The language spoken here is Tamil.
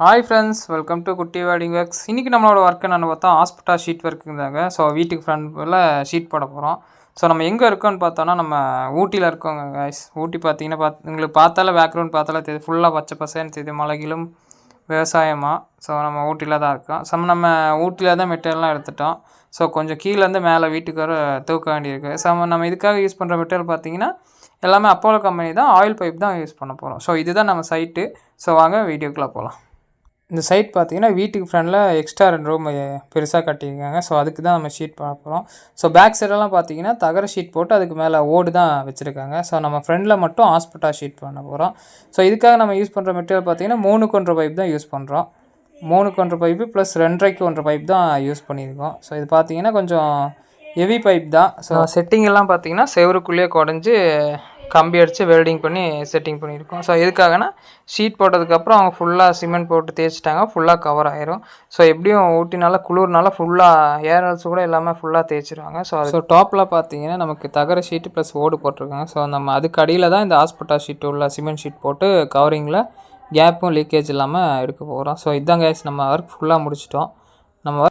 ஹாய் ஃப்ரெண்ட்ஸ் வெல்கம் டு குட்டி வேடிங் ஒர்க்ஸ் இன்றைக்கி நம்மளோட ஒர்க் என்னென்னு பார்த்தா ஹாஸ்பிட்டா ஷீட் ஒர்க்குங்கிறாங்க ஸோ வீட்டுக்கு ஃப்ரண்டில் ஷீட் போட போகிறோம் ஸோ நம்ம எங்கே இருக்கோம்னு பார்த்தோன்னா நம்ம ஊட்டியில் இருக்கோங்க கைஸ் ஊட்டி பார்த்தீங்கன்னா பார்த்து உங்களுக்கு பார்த்தாலே பேக்ரவுண்ட் பார்த்தாலே தெரியுது. ஃபுல்லாக பச்சை பசேன்னு தெரியுது. மலைகளும் விவசாயமாக ஸோ நம்ம ஊட்டியில் தான் இருக்கோம். ஸோ நம்ம ஊட்டியில் தான் மெட்டீரியல்லாம் எடுத்துட்டோம். ஸோ கொஞ்சம் கீழேருந்து மேலே வீட்டுக்கு வர தூக்க வேண்டியிருக்கு. ஸோ நம்ம இதுக்காக யூஸ் பண்ணுற மெட்டீரியல் பார்த்தீங்கன்னா எல்லாமே அப்போலோ கம்பெனி தான் ஆயில் பைப் தான் யூஸ் பண்ண போகிறோம் ஸோ இதுதான் நம்ம சைட்டு ஸோ வாங்க வீடியோக்குள்ளே போகலாம் இந்த சைட் பார்த்தீங்கன்னா வீட்டுக்கு ஃப்ரண்டில் எக்ஸ்ட்ரா ரெண்டு ரூம் பெருசாக கட்டியிருக்காங்க. ஸோ அதுக்கு தான் நம்ம ஷீட் பண்ண போகிறோம் ஸோ பேக் சைடெல்லாம் பார்த்தீங்கன்னா தகர ஷீட் போட்டு அதுக்கு மேலே ஓடு தான் வச்சுருக்காங்க. ஸோ நம்ம ஃப்ரண்டில் மட்டும் ஹாஸ்பிட்டா ஷீட் பண்ண போகிறோம் ஸோ இதுக்காக நம்ம யூஸ் பண்ணுற மெட்டீரியல் பார்த்தீங்கன்னா மூணு கொன்ற பைப் தான் யூஸ் பண்ணுறோம் மூணுக்கு ஒன்றரை பைப்பு ப்ளஸ் ரெண்டரைக்கு ஒன்ற பைப் தான் யூஸ் பண்ணியிருக்கோம். ஸோ இது பார்த்தீங்கன்னா கொஞ்சம் ஹெவி பைப் தான். ஸோ செட்டிங் எல்லாம் பார்த்தீங்கன்னா செவருக்குள்ளேயே குடஞ்சி கம்பி அடித்து வெல்டிங் பண்ணி செட்டிங் பண்ணியிருக்கோம். ஸோ எதுக்காகனா ஷீட் போட்டதுக்கப்புறம் அவங்க ஃபுல்லாக சிமெண்ட் போட்டு தேய்ச்சிட்டாங்க. ஃபுல்லாக கவர் ஆயிரும். ஸோ எப்படியும் ஊட்டினால குளிர்னால ஃபுல்லாக ஏரல்ஸ் கூட எல்லாமே ஃபுல்லாக தேய்ச்சிருவாங்க. ஸோ ஸோ டாப்பில் பார்த்தீங்கன்னா நமக்கு தகர ஷீட்டு ப்ளஸ் ஓடு போட்டிருக்காங்க. ஸோ நம்ம அதுக்கு அடியில் தான் இந்த ஹாஸ்பிட்டல் ஷீட் உள்ள சிமெண்ட் ஷீட் போட்டு கவரிங்கில் கேப்பும் லீக்கேஜ் இல்லாமல் எடுக்க போகிறோம் ஸோ இதான் கேஸ் நம்ம ஒர்க் ஃபுல்லாக முடிச்சிட்டோம். நம்ம